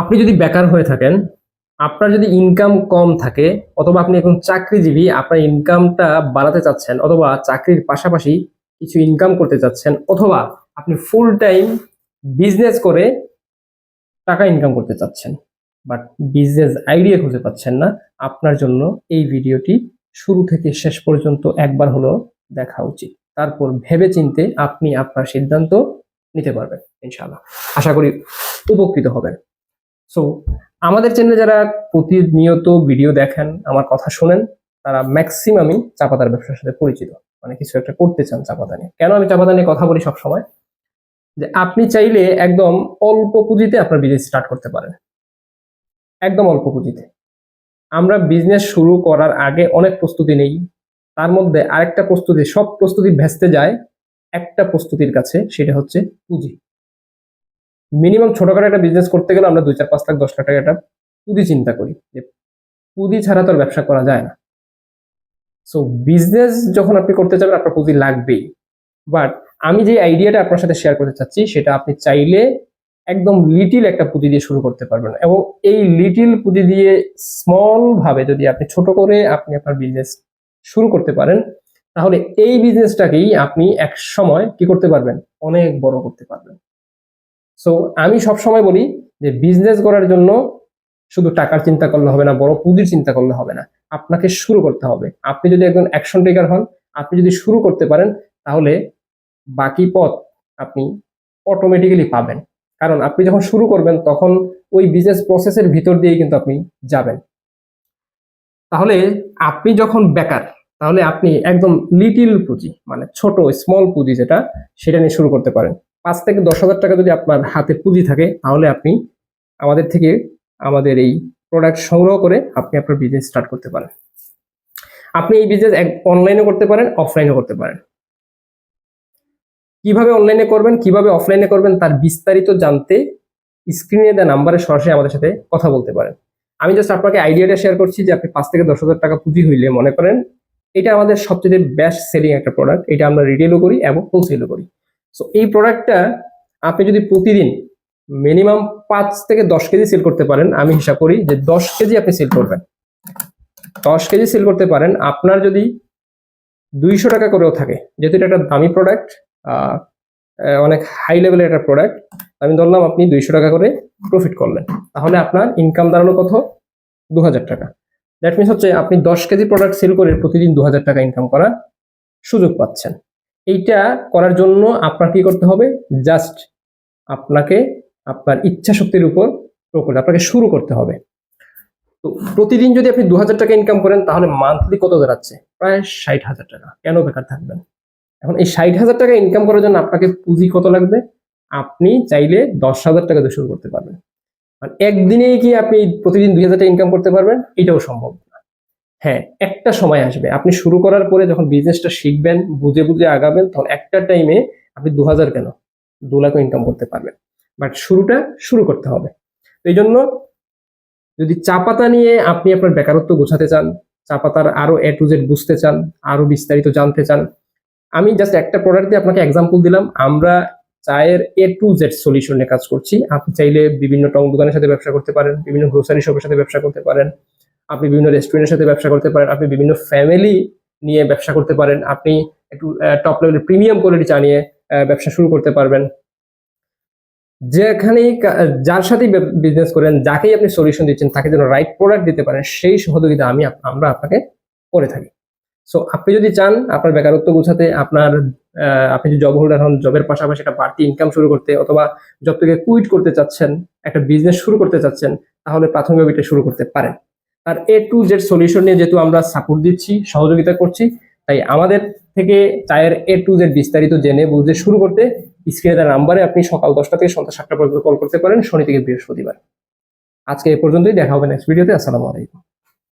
আপনি যদি বেকার হয়ে থাকেন, আপনার যদি ইনকাম কম থাকে, অথবা আপনি এখন চাকরিজীবী, আপনার ইনকামটা বাড়াতে চাচ্ছেন, অথবা চাকরির পাশাপাশি কিছু ইনকাম করতে চাচ্ছেন, অথবা আপনি ফুল টাইম বিজনেস করে টাকা ইনকাম করতে চাচ্ছেন বাট বিজনেস আইডিয়া খুঁজে পাচ্ছেন না, আপনার জন্য এই ভিডিওটি শুরু থেকে শেষ পর্যন্ত একবার হলো দেখা উচিত। তারপর ভেবে চিনতে আপনি আপনার সিদ্ধান্ত নিতে পারবেন, ইনশাআল্লাহ। আশা করি উপকৃত হবেন। সো আমাদের চ্যানেলে যারা প্রতিনিয়ত ভিডিও দেখেন, আমার কথা শোনেন, তারা ম্যাক্সিমামই চাপাতার ব্যবসার সাথে পরিচিত। মানে কিছু একটা করতে চান চাপাতা নিয়ে। কেন আমি চাপাতা নিয়ে কথা বলি সবসময়? যে আপনি চাইলে একদম অল্প পুঁজিতে আপনার বিজনেস স্টার্ট করতে পারেন। একদম অল্প পুঁজিতে। আমরা বিজনেস শুরু করার আগে অনেক প্রস্তুতি নেই। তার মধ্যে আরেকটা প্রস্তুতি, সব প্রস্তুতি ভেস্তে যায়। একটা প্রস্তুতির কাছে সেটা হচ্ছে পুঁজি। মিনিমাম ছোটখাটো একটা বিজনেস করতে গেলে আমরা দুই চার পাঁচ লাখ, দশ লাখ টাকা একটা পুঁজি চিন্তা করি যে পুঁজি ছাড়া তো ব্যবসা করা যায় না। সো বিজনেস যখন আপনি করতে যাবেন, আপনার পুঁজি লাগবেই। বাট আমি যে আইডিয়াটা আপনার সাথে শেয়ার করতে চাচ্ছি, সেটা আপনি চাইলে একদম লিটিল একটা পুঁজি দিয়ে শুরু করতে পারবেন। এবং এই লিটিল পুঁজি দিয়ে স্মল ভাবে যদি আপনি ছোট করে আপনি আপনার বিজনেস শুরু করতে পারেন, তাহলে এই বিজনেসটাকেই আপনি এক সময় কি করতে পারবেন? অনেক বড় করতে পারবেন। সো আমি সব সময় বলি যে বিজনেস করার জন্য শুধু টাকার চিন্তা করলে হবে না, বড় পুঁজির চিন্তা করলে হবে না। আপনাকে শুরু করতে হবে। আপনি যদি একজন অ্যাকশন টেকার হন, আপনি যদি শুরু করতে পারেন, তাহলে বাকি পথ আপনি অটোমেটিক্যালি পাবেন। কারণ আপনি যখন শুরু করবেন, তখন ওই বিজনেস প্রসেসের ভিতর দিয়েই কিন্তু আপনি যাবেন। তাহলে আপনি যখন বেকার, তাহলে আপনি একদম লিটিল পুঁজি মানে ছোট স্মল পুঁজি যেটা, সেটা নিয়ে শুরু করতে পারেন। পাঁচ থেকে দশ হাজার টাকা যদি আপনার হাতে পুঁজি থাকে, তাহলে আপনি আমাদের থেকে আমাদের এই প্রোডাক্ট সংগ্রহ করে আপনি আপনার বিজনেস স্টার্ট করতে পারেন। আপনি এই বিজনেস অনলাইনে করতে পারেন অফলাইনে করতে পারেন। কীভাবে অনলাইনে করবেন, কীভাবে অফলাইনে করবেন, তার বিস্তারিত জানতে স্ক্রিনে দেওয়া নাম্বারে সরাসরি আমাদের সাথে কথা বলতে পারেন। আমি জাস্ট আপনাকে আইডিয়াটা শেয়ার করছি যে আপনি পাঁচ থেকে দশ হাজার টাকা পুঁজি হইলে মনে করেন, এটা আমাদের সবচেয়ে বেস্ট সেলিং একটা প্রোডাক্ট এটা আমরা রিটেলও করি এবং হোলসেলও করি। সো এই প্রোডাক্টটা আপনি যদি প্রতিদিন মিনিমাম পাঁচ থেকে দশ কেজি সেল করতে পারেন, আমি হিসাব করি যে দশ কেজি আপনি সেল করবেন। দশ কেজি সেল করতে পারেন, আপনার যদি দুইশো টাকা করেও থাকে, যেহেতু এটা একটা দামি প্রোডাক্ট অনেক হাই লেভেলের একটা প্রোডাক্ট আমি ধরলাম আপনি দুইশো টাকা করে প্রফিট করলেন। তাহলে আপনার ইনকাম দাঁড়ানো কত? দু হাজার টাকা। দ্যাট মিনস হচ্ছে আপনি দশ কেজি প্রোডাক্ট সেল করে প্রতিদিন দু হাজার টাকা ইনকাম করার সুযোগ পাচ্ছেন। এইটা করার জন্য আপনার কি করতে হবে? জাস্ট আপনাকে আপনার ইচ্ছা শক্তির উপর প্রকট আপনাকে শুরু করতে হবে। তো প্রতিদিন যদি আপনি দু হাজার টাকা ইনকাম করেন, তাহলে মান্থলি কত দাঁড়াচ্ছে? প্রায় ষাট হাজার টাকা। কেন বেকার থাকবেন? এখন এই ষাট হাজার টাকা ইনকাম করার জন্য আপনাকে পুঁজি কত লাগবে? আপনি চাইলে দশ হাজার টাকা দিয়ে শুরু করতে পারবেন। একদিনেই কি আপনি প্রতিদিন দুই হাজার টাকা ইনকাম করতে পারবেন? এটাও সম্ভব। হ্যাঁ একটা সময় আসবে। আপনি শুরু করার পরে যখন বিজনেসটা শিখবেন, বুঝে বুঝে আগাবেন, তখন একটা টাইমে আপনি দু হাজার কেন? দু লাখও ইনকাম করতে পারবেন। বাট শুরুটা শুরু করতে হবে। এই জন্য যদি চা পাতা নিয়ে আপনি আপনার বেকারত্ব গোছাতে চান, চা পাতার আরও এ টু জেড বুঝতে চান, আরও বিস্তারিত জানতে চান, আমি জাস্ট একটা প্রোডাক্ট দিয়ে আপনাকে এক্সাম্পল দিলাম। আমরা চায়ের এ টু জেড সলিউশন কাজ করছি। আপনি চাইলে বিভিন্ন টং দোকানের সাথে ব্যবসা করতে পারেন, বিভিন্ন গ্রোসারি শপের সাথে ব্যবসা করতে পারেন। আপনি বিভিন্ন রেস্টুরেন্টের সাথে ব্যবসা করতে পারেন, আপনি বিভিন্ন ফ্যামিলি নিয়ে ব্যবসা করতে পারেন, আপনি একটু টপ লেভেলের প্রিমিয়াম কোয়ালিটি চা নিয়ে ব্যবসা শুরু করতে পারবেন। যেখানেই যার সাথেই বিজনেস করেন, যাকেই আপনি সলিউশন দিচ্ছেন, তাকে যেন রাইট প্রোডাক্ট দিতে পারেন, সেই সহযোগিতা আমি আমরা আপনাকে করে থাকি। সো আপনি যদি চান আপনার বেকারত্ব গোছাতে, আপনার আপনি যদি জব হোল্ডার হন জবের পাশাপাশি একটা বাড়তি ইনকাম শুরু করতে, অথবা জব থেকে কুইট করতে চাচ্ছেন, একটা বিজনেস শুরু করতে চাচ্ছেন, তাহলে প্রাথমিকভাবে এটা শুরু করতে পারেন। আর এ টু জেড সলিউশন নিয়ে যেহেতু আমরা সাপোর্ট দিচ্ছি, সহযোগিতা করছি, তাই আমাদের থেকে চায়ের এ টু জেড বিস্তারিত জেনে বুঝতে শুরু করতে স্ক্রিনে নাম্বারে আপনি সকাল দশটা থেকে সন্ধ্যা সাতটা পর্যন্ত কল করতে পারেন, শনি থেকে বৃহস্পতিবার। আজকে এ পর্যন্তই, দেখা হবে নেক্সট ভিডিওতে আসসালামু আলাইকুম।